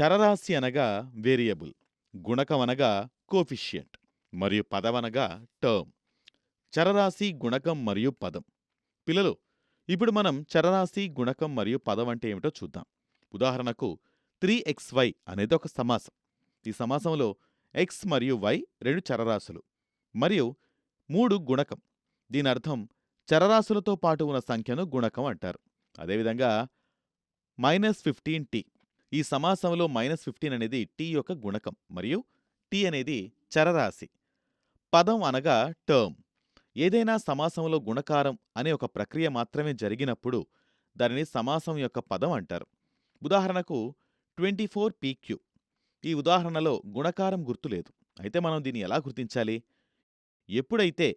చరరాశి అనగా వేరియబుల్ గుణకం అనగా కోఫిషియంట్ మరియు పదవనగా టర్మ్. చరరాశి గుణకం మరియు పదం. పిల్లలు ఇప్పుడు మనం చరరాశి గుణకం మరియు పదం అంటే ఏమిటో చూద్దాం. ఉదాహరణకు త్రీ ఎక్స్ వై అనేది ఒక సమాసం. ఈ సమాసంలో ఎక్స్ మరియు వై రెండు చరరాశులు మరియు మూడు గుణకం. దీని అర్థం చరరాశులతో పాటు ఉన్న సంఖ్యను గుణకం అంటారు. అదేవిధంగా మైనస్ ఫిఫ్టీన్ టీ ఈ సమాసంలో మైనస్ ఫిఫ్టీన్ అనేది టీ యొక్క గుణకం మరియు టీ అనేది చరరాశి. పదం అనగా టర్మ్. ఏదైనా సమాసంలో గుణకారం అనే ఒక ప్రక్రియ మాత్రమే జరిగినప్పుడు దానిని సమాసం యొక్క పదం అంటారు. ఉదాహరణకు ట్వంటీ ఫోర్ పీక్యూ. ఈ ఉదాహరణలో గుణకారం గుర్తులేదు అయితే మనం దీన్ని ఎలా గుర్తించాలి? ఎప్పుడైతే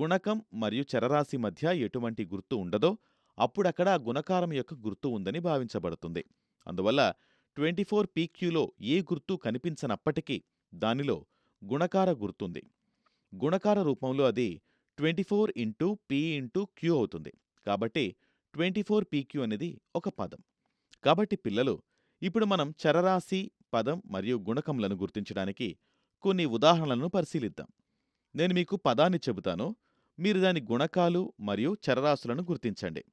గుణకం మరియు చరరాశి మధ్య ఎటువంటి గుర్తు ఉండదో అప్పుడక్కడ గుణకారం యొక్క గుర్తు ఉందని భావించబడుతుంది. అందువల్ల ట్వంటీ ఫోర్ పీక్యూలో ఏ గుర్తు కనిపించనప్పటికీ దానిలో గుణకార గుర్తుంది. గుణకార రూపంలో అది twenty four into P into Q అవుతుంది. కాబట్టి ట్వంటీ ఫోర్ పీక్యూ అనేది ఒక పదం. కాబట్టి పిల్లలు ఇప్పుడు మనం చరరాశి పదం మరియు గుణకములను గుర్తించడానికి కొన్ని ఉదాహరణలను పరిశీలిద్దాం. నేను మీకు పదాన్ని చెబుతాను. మీరు దాని గుణకాలు మరియు చరరాశులను గుర్తించండి.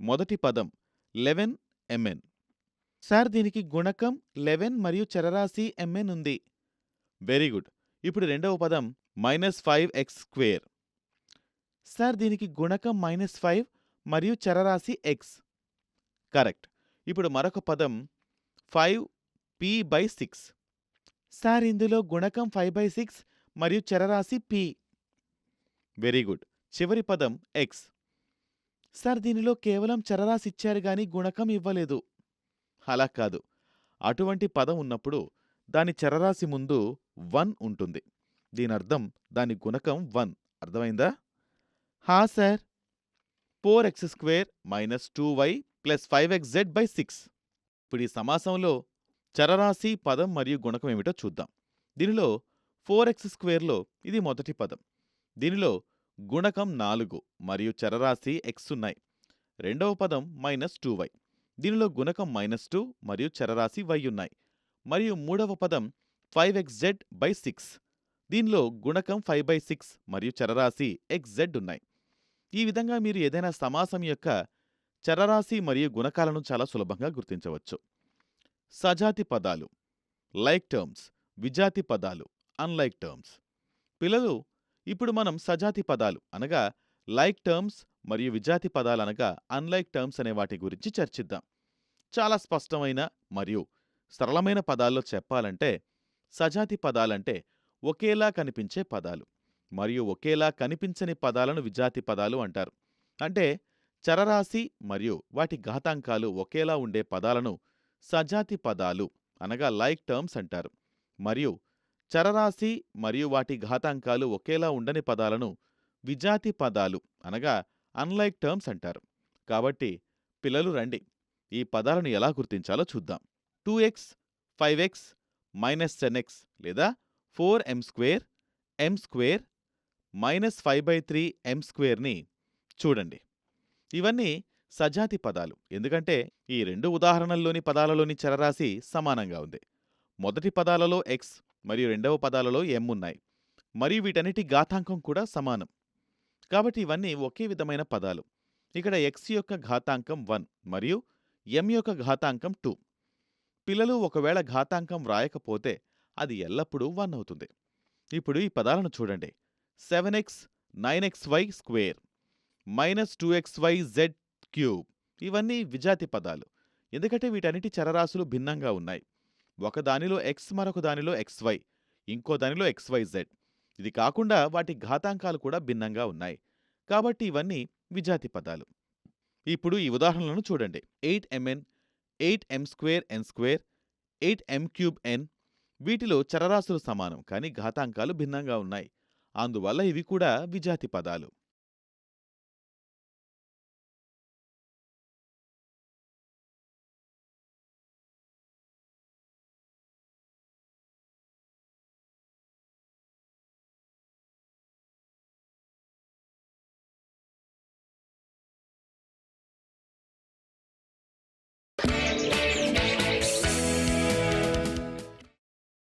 మొదటి పదం లెవెన్ ఎంఎన్. సార్ దీనికి గుణకం లెవెన్ మరియు చరరాశి ఎంఎన్ ఉంది. Very good. ఇప్పుడు రెండవ పదం minus five X square. Sir దీనికి గుణకం మైనస్ ఫైవ్ మరియు చరరాశి ఎక్స్. కరెక్ట్. ఇప్పుడు మరొక పదం five P by six. Sir ఇందులో గుణకం ఫైవ్ బై సిక్స్ మరియు చరరాశి పి. Very good. చివరి పదం ఎక్స్. సార్ దీనిలో కేవలం చరరాశి ఇచ్చారు గాని గుణకం ఇవ్వలేదు. అలా కాదు. అటువంటి పదం ఉన్నప్పుడు దాని చరరాశి ముందు వన్ ఉంటుంది. దీనర్థం దాని గుణకం వన్. అర్థమైందా? హా sir. Four X square minus two Y plus five X Z by six. ఇప్పుడు ఈ సమాసంలో చరరాశి పదం మరియు గుణకం ఏమిటో చూద్దాం. దీనిలో ఫోర్ ఎక్స్ స్క్వేర్లో ఇది మొదటి పదం. దీనిలో గుణకం నాలుగు మరియు చరరాశి ఎక్స్ ఉన్నాయి. రెండవ పదం మైనస్ టూ వై. దీనిలో గుణకం మైనస్ టూ మరియు చరరాశి వై ఉన్నాయి. మరియు మూడవ పదం five X Z by six దీనిలో గుణకం ఫైవ్ బై సిక్స్ మరియు చరరాశి ఎక్స్ జెడ్ ఉన్నాయి. ఈ విధంగా మీరు ఏదైనా సమాసం యొక్క చరరాశి మరియు గుణకాలను చాలా సులభంగా గుర్తించవచ్చు. సజాతి పదాలు లైక్ టర్మ్స్ విజాతి పదాలు అన్లైక్ టర్మ్స్ పిల్లలు ఇప్పుడు మనం సజాతి పదాలు అనగా లైక్ టర్మ్స్ మరియు విజాతి పదాలనగా అన్లైక్ టర్మ్స్ అనే వాటి గురించి చర్చిద్దాం. చాలా స్పష్టమైన మరియు సరళమైన పదాల్లో చెప్పాలంటే సజాతి పదాలంటే ఒకేలా కనిపించే పదాలు మరియు ఒకేలా కనిపించని పదాలను విజాతి పదాలు అంటారు. అంటే చరరాశి మరియు వాటి ఘాతాంకాలు ఒకేలా ఉండే పదాలను సజాతి పదాలు అనగా లైక్ టర్మ్స్ అంటారు. మరియు చరరాశి మరియు వాటి ఘాతాంకాలు ఒకేలా ఉండని పదాలను విజాతి పదాలు అనగా అన్లైక్ టర్మ్స్ అంటారు. కాబట్టి పిల్లలు రండి. ఈ పదాలను ఎలా గుర్తించాలో చూద్దాం. Two X five X minus ten X లేదా four M square M square minus five by three M స్క్వేర్ని చూడండి. ఇవన్నీ సజాతి పదాలు. ఎందుకంటే ఈ రెండు ఉదాహరణల్లోని పదాలలోని చరరాశి సమానంగా ఉంది. మొదటి పదాలలో ఎక్స్ మరియు రెండవ పదాలలో ఎం ఉన్నాయి. మరియు వీటన్నిటి ఘాతాంకం కూడా సమానం. కాబట్టి ఇవన్నీ ఒకే విధమైన పదాలు. ఇక్కడ ఎక్స్ యొక్క ఘాతాంకం వన్ మరియు ఎం యొక్క ఘాతాంకం టూ. పిల్లలు ఒకవేళ ఘాతాంకం వ్రాయకపోతే అది ఎల్లప్పుడూ వన్ అవుతుంది. ఇప్పుడు ఈ పదాలను చూడండి. Seven X nine X Y square minus two X Y Z cube ఇవన్నీ విజాతి పదాలు. ఎందుకంటే వీటన్నిటి చరరాశులు భిన్నంగా ఉన్నాయి. ఒకదానిలో ఎక్స్ మరొక దానిలో ఎక్స్వై ఇంకో దానిలో ఎక్స్వైజెడ్ జెడ్ ఇది కాకుండా వాటి ఘాతాంకాలు కూడా భిన్నంగా ఉన్నాయి. కాబట్టి ఇవన్నీ విజాతి పదాలు. ఇప్పుడు ఈ ఉదాహరణలను చూడండి. Eight M N eight M square N square eight M cube N వీటిలో చరరాశులు సమానం కానీ ఘాతాంకాలు భిన్నంగా ఉన్నాయి. అందువల్ల ఇవి కూడా విజాతి పదాలు.